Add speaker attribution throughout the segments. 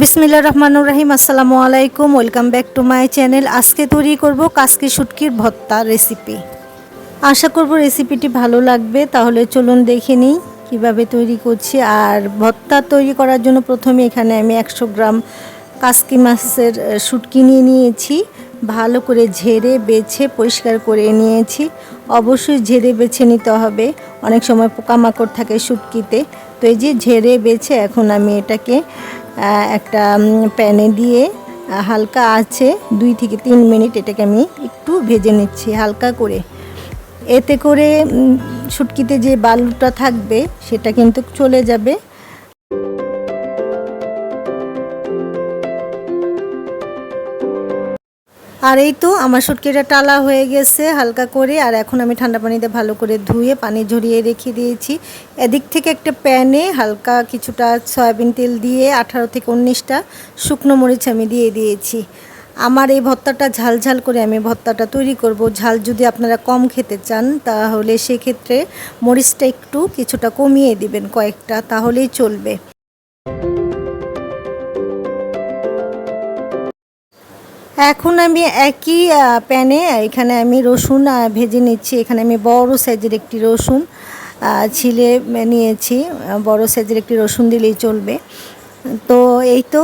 Speaker 1: বিসমিল্লা রহমানুর রাহিম, আসসালামু আলাইকুম, welcome back to my channel. আজকে তৈরি করব কাসকি শুটকির ভত্তা রেসিপি। আশা করব রেসিপিটি ভালো লাগবে, তাহলে চলুন দেখে নিই কীভাবে তৈরি করছি। আর ভত্তা তৈরি করার জন্য প্রথমে এখানে আমি একশো গ্রাম কাসকি মাছের শুটকি নিয়ে নিয়েছি। ভালো করে ঝেড়ে বেছে পরিষ্কার করে নিয়েছি। অবশ্যই ঝেড়ে বেছে নিতে হবে। অনেক সময় পোকামাকড় থাকে শুটকিতে। তো এই যে ঝেড়ে বেছে এখন আমি এটাকে একটা প্যানে দিয়ে হালকা আছে, দুই থেকে তিন মিনিট এটাকে আমি একটু ভেজে নিচ্ছি, হালকা করে। এতে করে শুটকিতে যে বালুটা থাকবে, সেটা কিন্তু চলে যাবে। আর এই তো আমার শুটকিটা টালা হয়ে গেছে হালকা করে, আর এখন আমি ঠান্ডা পানিতে ভালো করে ধুয়ে পানি ঝরিয়ে রেখে দিয়েছি। এদিক থেকে একটা প্যানে হালকা কিছুটা সয়াবিন তেল দিয়ে আঠারো থেকে উনিশটা শুকনো মরিচ আমি দিয়ে দিয়েছি। আমার এই ভর্তাটা ঝাল ঝাল করে আমি ভর্তাটা তৈরি করব। ঝাল যদি আপনারা কম খেতে চান, তাহলে সেক্ষেত্রে মরিচটা একটু কিছুটা কমিয়ে দিবেন কয়েকটা, তাহলেই চলবে। এখন আমি একই প্যানে, এখানে আমি রসুন ভেজে নিচ্ছি। এখানে আমি বড় সাইজের একটি রসুন ছিলে নিয়েছি। বড় সাইজের একটি রসুন দিলেই চলবে। তো এই তো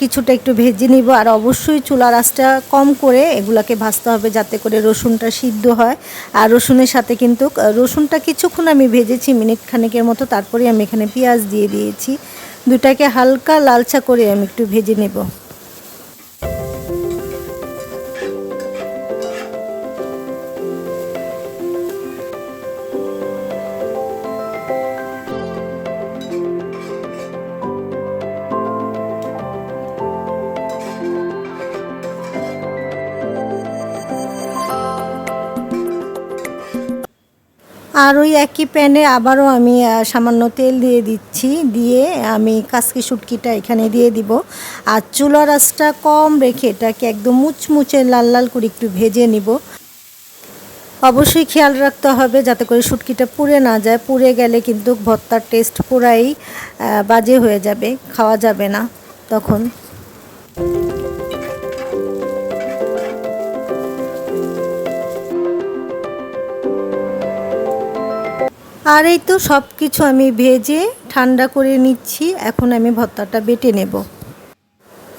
Speaker 1: কিছুটা একটু ভেজে নিব। আর অবশ্যই চুলার আঁচটা কম করে এগুলাকে ভাজতে হবে যাতে করে রসুনটা সিদ্ধ হয়। আর রসুনের সাথে কিন্তু রসুনটা কিছুক্ষণ আমি ভেজেছি মিনিট খানেকের মতো। তারপরে আমি এখানে পেঁয়াজ দিয়ে দিয়েছি। দুটাকে হালকা লালচা করে আমি একটু ভেজে নেব। আর ওই একই প্যানে আবারও আমি সামান্য তেল দিয়ে দিচ্ছি, দিয়ে আমি কাসকি শুটকিটা এখানে দিয়ে দিব। আর চুলার আঁচটা কম রেখে এটাকে একদম মুচমুচে লাল লাল করে একটু ভেজে নিব। অবশ্যই খেয়াল রাখতে হবে যাতে করে শুটকিটা পুড়ে না যায়। পুড়ে গেলে কিন্তু ভর্তার টেস্ট পুরাই বাজে হয়ে যাবে, খাওয়া যাবে না তখন। আর এই তো সব কিছু আমি ভেজে ঠান্ডা করে নিচ্ছি। এখন আমি ভর্তাটা বেটে নেব।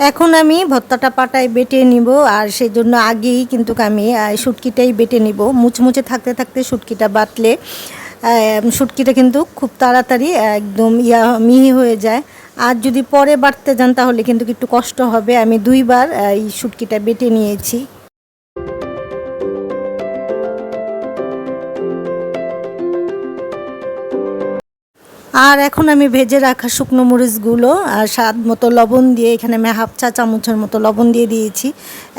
Speaker 1: এখন আমি ভর্তাটা পাটায় বেটে নিব আর সেই জন্য আগেই কিন্তু আমি শুটকিটাই বেটে নিব। মুচমুচে থাকতে থাকতে শুটকিটা বাটলে শুটকিটা কিন্তু খুব তাড়াতাড়ি একদম ইয়া মিহি হয়ে যায়। আর যদি পরে বাটতে যান তাহলে কিন্তু একটু কষ্ট হবে। আমি দুইবার এই শুটকিটা বেটে নিয়েছি। আর এখন আমি ভেজে রাখা শুকনো মরিচগুলো আর স্বাদ মতো লবণ দিয়ে এখানে আমি হাফ চা চামচের মতো লবণ দিয়ে দিয়েছি।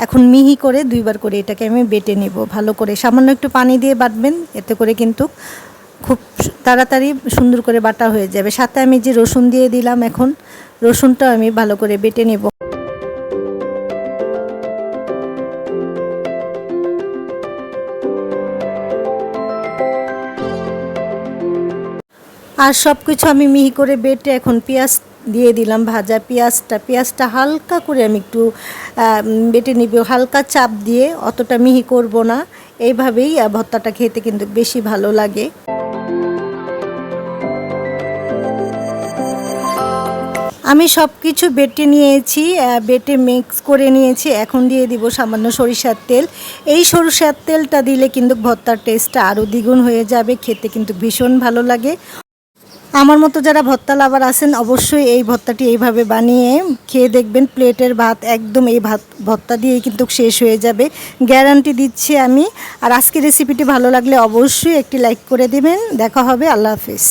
Speaker 1: এখন মিহি করে দুইবার করে এটাকে আমি বেটে নেব ভালো করে। সামান্য একটু পানি দিয়ে বাটবেন, এতে করে কিন্তু খুব তাড়াতাড়ি সুন্দর করে বাটা হয়ে যাবে। সাথে আমি যে রসুন দিয়ে দিলাম এখন, রসুনটাও আমি ভালো করে বেটে নেব। আর সব কিছু আমি মিহি করে বেটে এখন পেঁয়াজ দিয়ে দিলাম ভাজা পেঁয়াজটা। পেঁয়াজটা হালকা করে আমি একটু বেটে নিব। হালকা চাপ দিয়ে অতটা মিহি করব না। এইভাবেই ভর্তাটা খেতে কিন্তু বেশি ভালো লাগে। আমি সব কিছু বেটে নিয়েছি বেটে মিক্স করে নিয়েছি। এখন দিয়ে দিব সামান্য সরিষার তেল। এই সরিষার তেলটা দিলে কিন্তু ভর্তার টেস্টটা আরও দ্বিগুণ হয়ে যাবে। খেতে কিন্তু ভীষণ ভালো লাগে। আমার মতো যারা ভত্তা লাভার আছেন, অবশ্যই এই ভত্তাটি এইভাবে বানিয়ে খেয়ে দেখবেন। প্লেটের ভাত একদম এই ভাত, ভত্তা দিয়েই কিন্তু শেষ হয়ে যাবে। গ্যারান্টি দিচ্ছি আমি। আর আজকের রেসিপিটি ভালো লাগলে অবশ্যই একটি লাইক করে দেবেন। দেখা হবে, আল্লাহ হাফিজ।